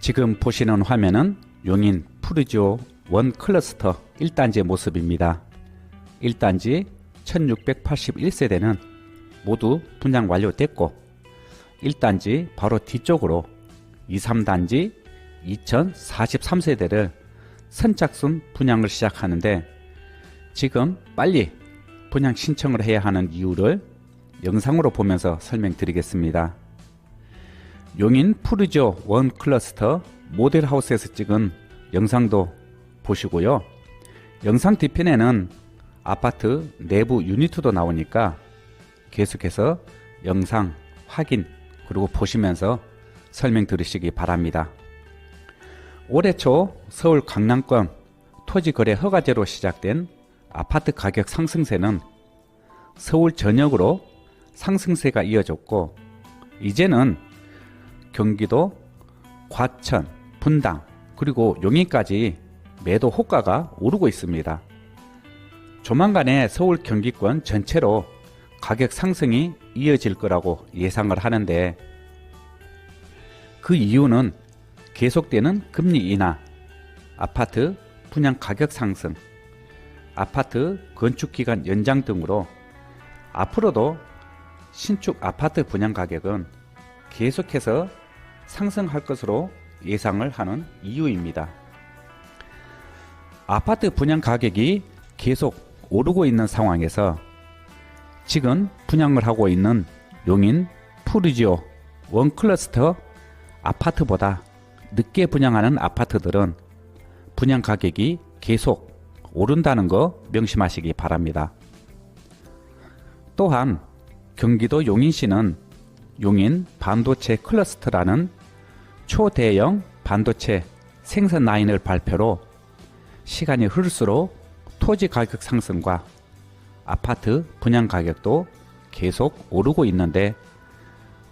지금 보시는 화면은 용인 푸르지오 원 클러스터 1단지의 모습입니다. 1단지 1681세대는 모두 분양 완료됐고 1단지 바로 뒤쪽으로 2, 3단지 2043세대를 선착순 분양을 시작하는데 지금 빨리 분양 신청을 해야 하는 이유를 영상으로 보면서 설명드리겠습니다. 용인 푸르지오 원 클러스터 모델하우스에서 찍은 영상도 보시고요. 영상 뒤편에는 아파트 내부 유니트도 나오니까 계속해서 영상 확인 그리고 보시면서 설명 들으시기 바랍니다. 올해 초 서울 강남권 토지거래 허가제로 시작된 아파트 가격 상승세는 서울 전역으로 상승세가 이어졌고 이제는 경기도 과천, 분당 그리고 용인까지 매도 호가가 오르고 있습니다. 조만간에 서울 경기권 전체로 가격 상승이 이어질 거라고 예상을 하는데 그 이유는 계속되는 금리 인하, 아파트 분양 가격 상승, 아파트 건축 기간 연장 등으로 앞으로도 신축 아파트 분양 가격은 계속해서 상승할 것으로 예상을 하는 이유입니다. 아파트 분양 가격이 계속 오르고 있는 상황에서 지금 분양을 하고 있는 용인 푸르지오 원클러스터 아파트보다 늦게 분양하는 아파트들은 분양 가격이 계속 오른다는 거 명심하시기 바랍니다. 또한 경기도 용인시는 용인 반도체 클러스터라는 초대형 반도체 생산 라인을 발표로 시간이 흐를수록 토지 가격 상승과 아파트 분양 가격도 계속 오르고 있는데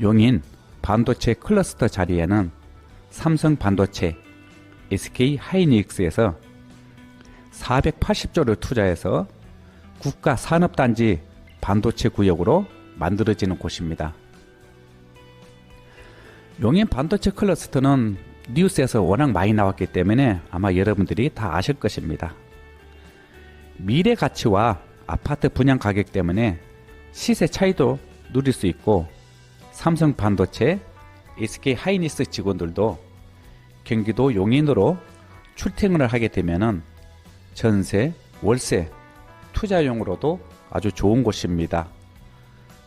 용인 반도체 클러스터 자리에는 삼성 반도체, SK 하이닉스에서 480조를 투자해서 국가 산업단지 반도체 구역으로 만들어지는 곳입니다. 용인 반도체 클러스터는 뉴스에서 워낙 많이 나왔기 때문에 아마 여러분들이 다 아실 것입니다. 미래 가치와 아파트 분양 가격 때문에 시세 차이도 누릴 수 있고 삼성 반도체, SK 하이니스 직원들도 경기도 용인으로 출퇴근을 하게 되면은 전세, 월세, 투자용으로도 아주 좋은 곳입니다.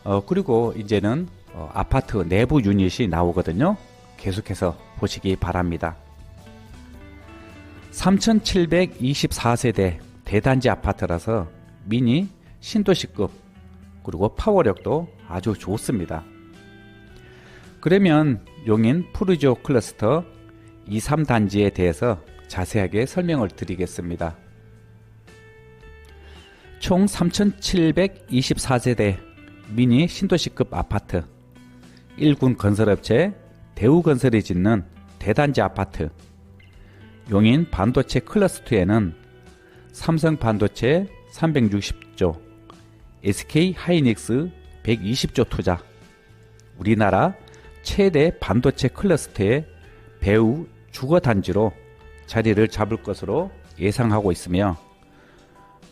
어, 그리고 이제는 어, 아파트 내부 유닛이 나오거든요. 계속해서 보시기 바랍니다. 3724세대 대단지 아파트라서 미니 신도시급 그리고 파워력도 아주 좋습니다. 그러면 용인 푸르지오 클러스터 2, 3단지에 대해서 자세하게 설명을 드리겠습니다. 총 3,724세대 미니 신도시급 아파트 1군 건설업체 대우건설이 짓는 대단지 아파트 용인 반도체 클러스2에는 삼성 반도체 360조, SK 하이닉스 120조 투자, 우리나라 최대 반도체 클러스터의 배우 주거 단지로 자리를 잡을 것으로 예상하고 있으며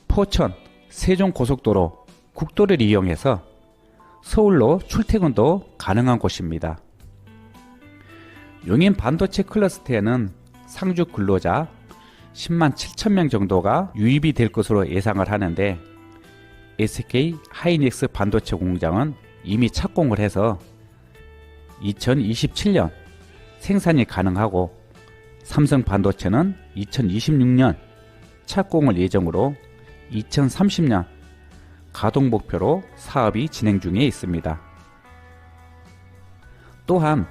포천 세종 고속도로 국도를 이용해서 서울로 출퇴근도 가능한 곳입니다. 용인 반도체 클러스터에는 상주 근로자 10만 7천 명 정도가 유입이 될 것으로 예상을 하는데 SK 하이닉스 반도체 공장은 이미 착공을 해서 2027년 생산이 가능하고 삼성 반도체는 2026년 착공을 예정으로 2030년 가동 목표로 사업이 진행 중에 있습니다. 또한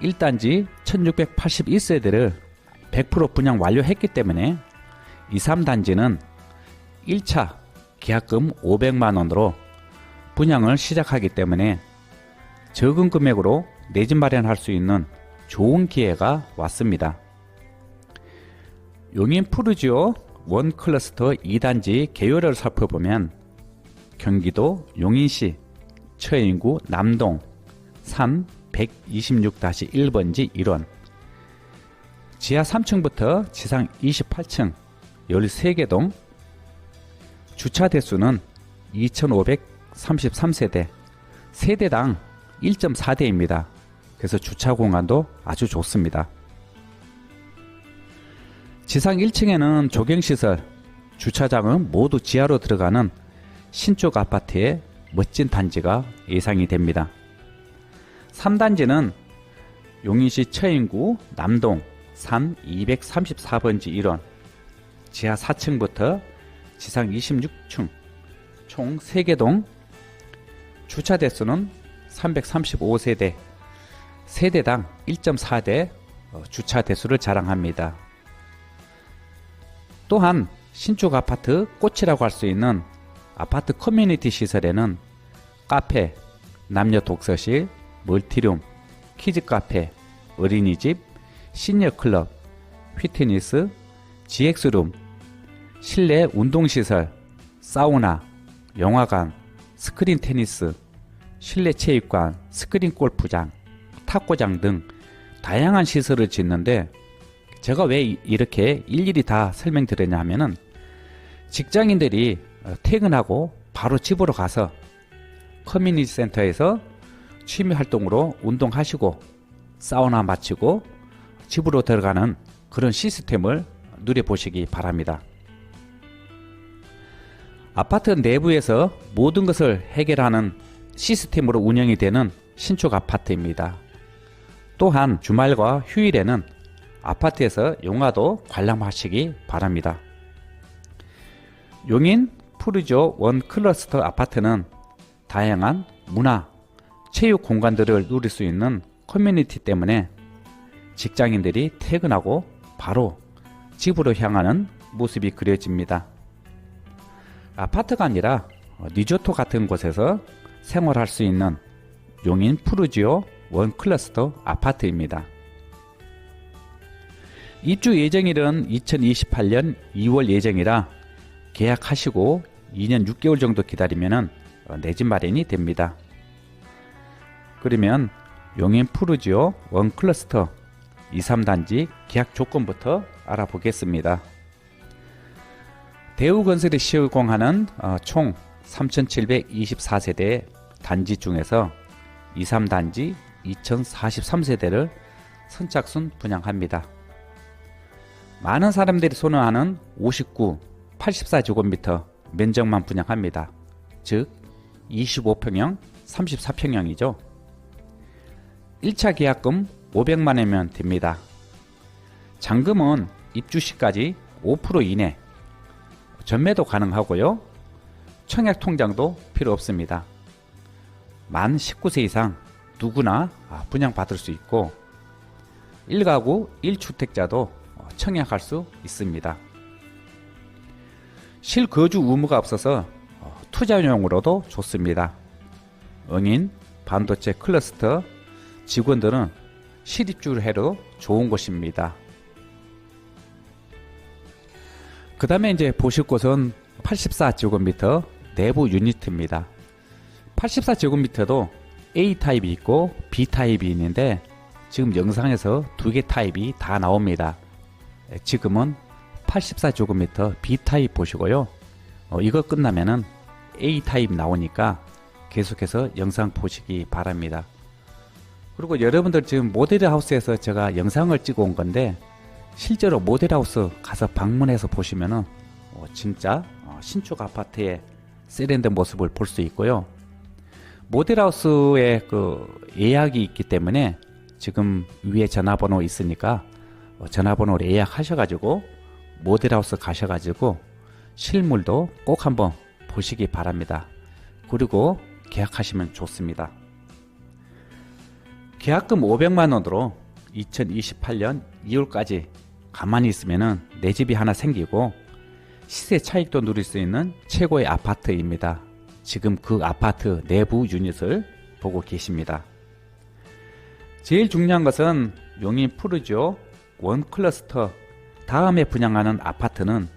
1단지 1681세대를 100% 분양 완료했기 때문에 2, 3단지는 1차 계약금 500만 원으로 분양을 시작하기 때문에 적은 금액으로 내 집 마련할 수 있는 좋은 기회가 왔습니다. 용인 푸르지오 원 클러스터 2단지 개요를 살펴보면 경기도 용인시 처인구 남동 3 126-1번지 1원 지하 3층부터 지상 28층 13개 동 주차 대수는 2,533세대 세대당 1.4대입니다. 그래서 주차 공간도 아주 좋습니다. 지상 1층에는 조경시설, 주차장은 모두 지하로 들어가는 신축 아파트의 멋진 단지가 예상이 됩니다. 3단지는 용인시 처인구 남동 산 234번지 1원 지하 4층부터 지상 26층 총 3개 동 주차 대수는 335세대 세대당 1.4대 어, 주차 대수를 자랑합니다. 또한 신축 아파트 꽃이라고 할 수 있는 아파트 커뮤니티 시설에는 카페, 남녀 독서실, 멀티룸, 키즈 카페, 어린이집, 시니어 클럽, 피트니스, GX룸, 실내 운동시설, 사우나, 영화관, 스크린 테니스, 실내 체육관, 스크린 골프장, 탁구장 등 다양한 시설을 짓는데 제가 왜 이- 이렇게 일일이 다 설명드렸냐 하면은 직장인들이 어, 퇴근하고 바로 집으로 가서 커뮤니티 센터에서 취미 활동으로 운동하시고 사우나 마치고 집으로 들어가는 그런 시스템을 누려보시기 바랍니다. 아파트 내부에서 모든 것을 해결하는 시스템으로 운영이 되는 신축 아파트입니다. 또한 주말과 휴일에는 아파트에서 영화도 관람하시기 바랍니다. 용인 푸르조 원 클러스터 아파트는 다양한 문화, 체육 공간들을 누릴 수 있는 커뮤니티 때문에 직장인들이 퇴근하고 바로 집으로 향하는 모습이 그려집니다. 아파트가 아니라 어, 리조트 같은 곳에서 생활할 수 있는 용인 푸르지오 원 클러스터 아파트입니다. 입주 예정일은 2028년 2월 예정이라 계약하시고 2년 6개월 정도 기다리면 내 집 마련이 됩니다. 그러면 용인 푸르지오 원 클러스터 2, 3단지 계약 조건부터 알아보겠습니다. 대우건설이 시공하는 어, 총 3,724세대 단지 중에서 2, 3단지 2,043세대를 선착순 분양합니다. 많은 사람들이 선호하는 59, 84제곱미터 면적만 분양합니다. 즉 25평형, 34평형이죠. 1차 계약금 500만 원이면 됩니다. 잔금은 입주 시까지 5% 이내 전매도 가능하고요. 청약 통장도 필요 없습니다. 만 19세 이상 누구나 아, 분양받을 수 있고 1가구 1주택자도 청약할 수 있습니다. 실거주 의무가 없어서 어, 투자용으로도 좋습니다. 응인, 반도체 클러스터 직원들은 실입주를 해도 좋은 곳입니다. 그 다음에 이제 보실 곳은 84제곱미터 내부 유니트입니다. 84제곱미터도 A 타입이 있고 B 타입이 있는데 지금 영상에서 두 개 타입이 다 나옵니다. 예, 지금은 84제곱미터 B 타입 보시고요. 어, 이거 끝나면은 A 타입 나오니까 계속해서 영상 보시기 바랍니다. 그리고 여러분들 지금 모델 하우스에서 제가 영상을 찍어 온 건데 실제로 모델 하우스 가서 방문해서 보시면은 어, 진짜 어, 신축 아파트의 세련된 모습을 볼 수 있고요. 모델하우스에 그 예약이 있기 때문에 지금 위에 전화번호 있으니까 어, 전화번호를 예약하셔가지고 모델하우스 가셔가지고 실물도 꼭 한번 보시기 바랍니다. 그리고 계약하시면 좋습니다. 계약금 500만 원으로 2028년 2월까지 가만히 있으면은 내 집이 하나 생기고 시세 차익도 누릴 수 있는 최고의 아파트입니다. 지금 그 아파트 내부 유닛을 보고 계십니다. 제일 중요한 것은 용인 푸르지오 원 클러스터 다음에 분양하는 아파트는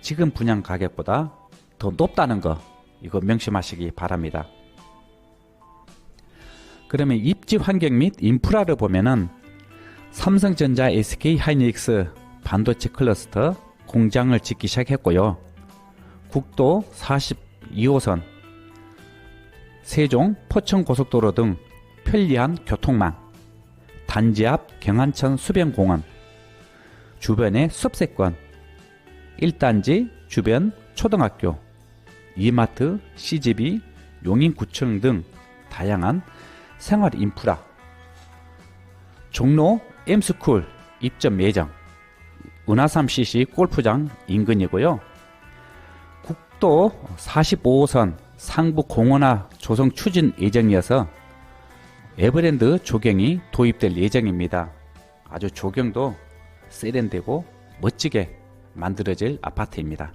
지금 분양 가격보다 더 높다는 거 이거 명심하시기 바랍니다. 그러면 입지 환경 및 인프라를 보면은 삼성전자 SK 하이닉스 반도체 클러스터 공장을 짓기 시작했고요. 국도 42호선, 세종 포천 고속도로 등 편리한 교통망, 단지 앞 경안천 수변공원, 주변의 숲세권, 1단지 주변 초등학교, 이마트, CGV, 용인구청 등 다양한 생활 인프라, 종로 M스쿨 입점 예정, 은하삼 CC 골프장 인근이고요. 국도 45호선 상부 공원화 조성 추진 예정이어서 에버랜드 조경이 도입될 예정입니다. 아주 조경도 세련되고 멋지게 만들어질 아파트입니다.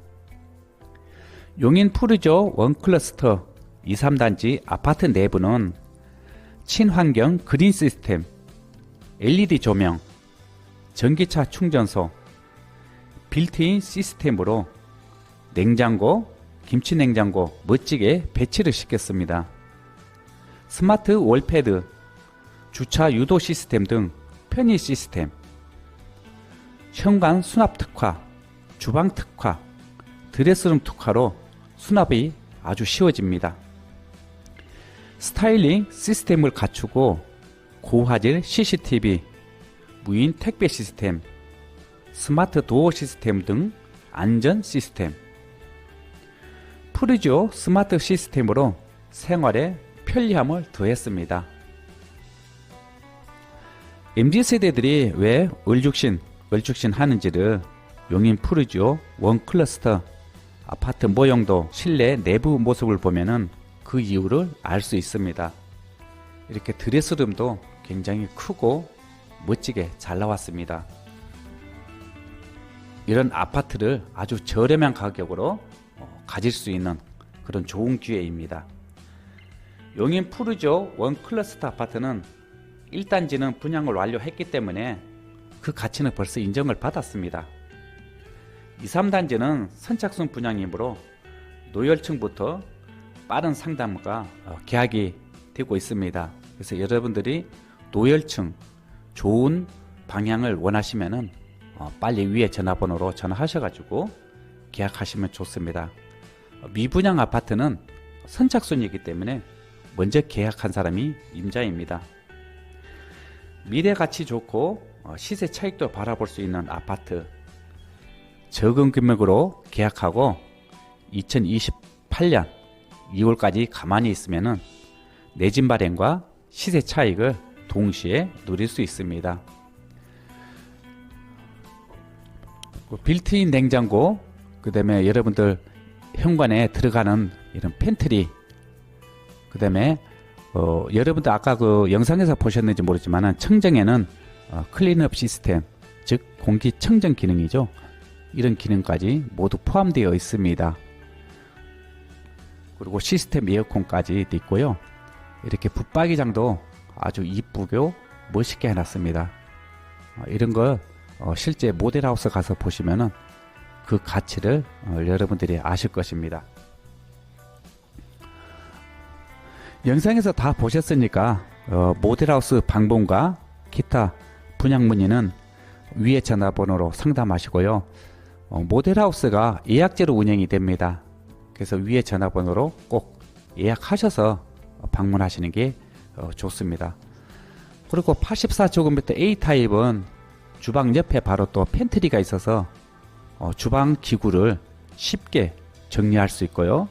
용인 푸르조 원클러스터 2, 3단지 아파트 내부는 친환경 그린 시스템, LED 조명, 전기차 충전소, 빌트인 시스템으로 냉장고, 김치 냉장고 멋지게 배치를 시켰습니다. 스마트 월패드, 주차 유도 시스템 등 편의 시스템, 현관 수납 특화, 주방 특화, 드레스룸 특화로 수납이 아주 쉬워집니다. 스타일링 시스템을 갖추고 고화질 CCTV, 무인 택배 시스템, 스마트 도어 시스템 등 안전 시스템, 프리조 스마트 시스템으로 생활에 편리함을 더했습니다. MZ세대들이 왜 얼죽신, 얼죽신 하는지를 용인 푸르지오 원 클러스터 아파트 모형도 실내 내부 모습을 보면은 그 이유를 알 수 있습니다. 이렇게 드레스룸도 굉장히 크고 멋지게 잘 나왔습니다. 이런 아파트를 아주 저렴한 가격으로 어, 가질 수 있는 그런 좋은 기회입니다. 용인 푸르조 원 클러스터 아파트는 1단지는 분양을 완료했기 때문에 그 가치는 벌써 인정을 받았습니다. 2, 3단지는 선착순 분양이므로 노열층부터 빠른 상담과 어, 계약이 되고 있습니다. 그래서 여러분들이 노열층 좋은 방향을 원하시면은 어, 빨리 위에 전화번호로 전화하셔가지고 계약하시면 좋습니다. 어, 미분양 아파트는 선착순이기 때문에 먼저 계약한 사람이 임자입니다. 미래 가치 좋고 어, 시세 차익도 바라볼 수 있는 아파트 적은 금액으로 계약하고 2028년 2월까지 가만히 있으면은 내진 발행과 시세 차익을 동시에 누릴 수 있습니다. 그 빌트인 냉장고, 그 다음에 여러분들 현관에 들어가는 이런 팬트리, 그 다음에 어, 여러분들 아까 그 영상에서 보셨는지 모르지만 청정에는 어, 클린업 시스템, 즉 공기 청정 기능이죠. 이런 기능까지 모두 포함되어 있습니다. 그리고 시스템 에어컨까지 있고요. 이렇게 붙박이장도 아주 이쁘고 멋있게 해놨습니다. 어, 이런 걸 어, 실제 모델하우스 가서 보시면은 그 가치를 어, 여러분들이 아실 것입니다. 영상에서 다 보셨으니까 어, 모델하우스 방문과 기타 분양 문의는 위에 전화번호로 상담하시고요. 어, 모델하우스가 예약제로 운영이 됩니다. 그래서 위에 전화번호로 꼭 예약하셔서 방문하시는 게 어, 좋습니다. 그리고 84제곱미터 A타입은 주방 옆에 바로 또 팬트리가 있어서 어, 주방 기구를 쉽게 정리할 수 있고요.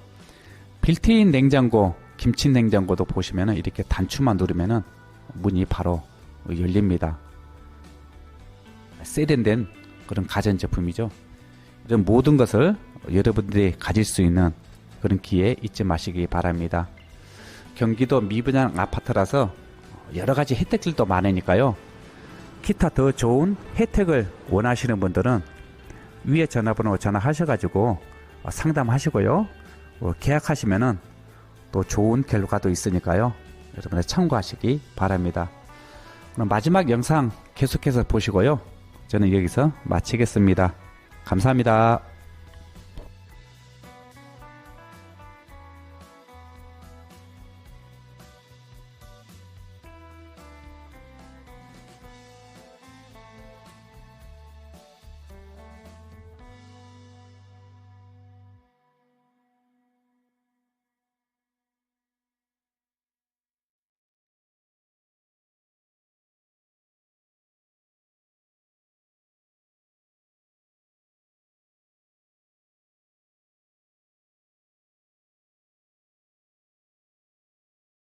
빌트인 냉장고, 김치 냉장고도 보시면 이렇게 단추만 누르면 문이 바로 열립니다. 세련된 그런 가전제품이죠. 이런 모든 것을 여러분들이 가질 수 있는 그런 기회 잊지 마시기 바랍니다. 경기도 미분양 아파트라서 여러 가지 혜택들도 많으니까요. 기타 더 좋은 혜택을 원하시는 분들은 위에 전화번호 전화하셔가지고 상담하시고요. 어, 계약하시면은 또 좋은 결과도 있으니까요. 여러분들 참고하시기 바랍니다. 그럼 마지막 영상 계속해서 보시고요. 저는 여기서 마치겠습니다. 감사합니다.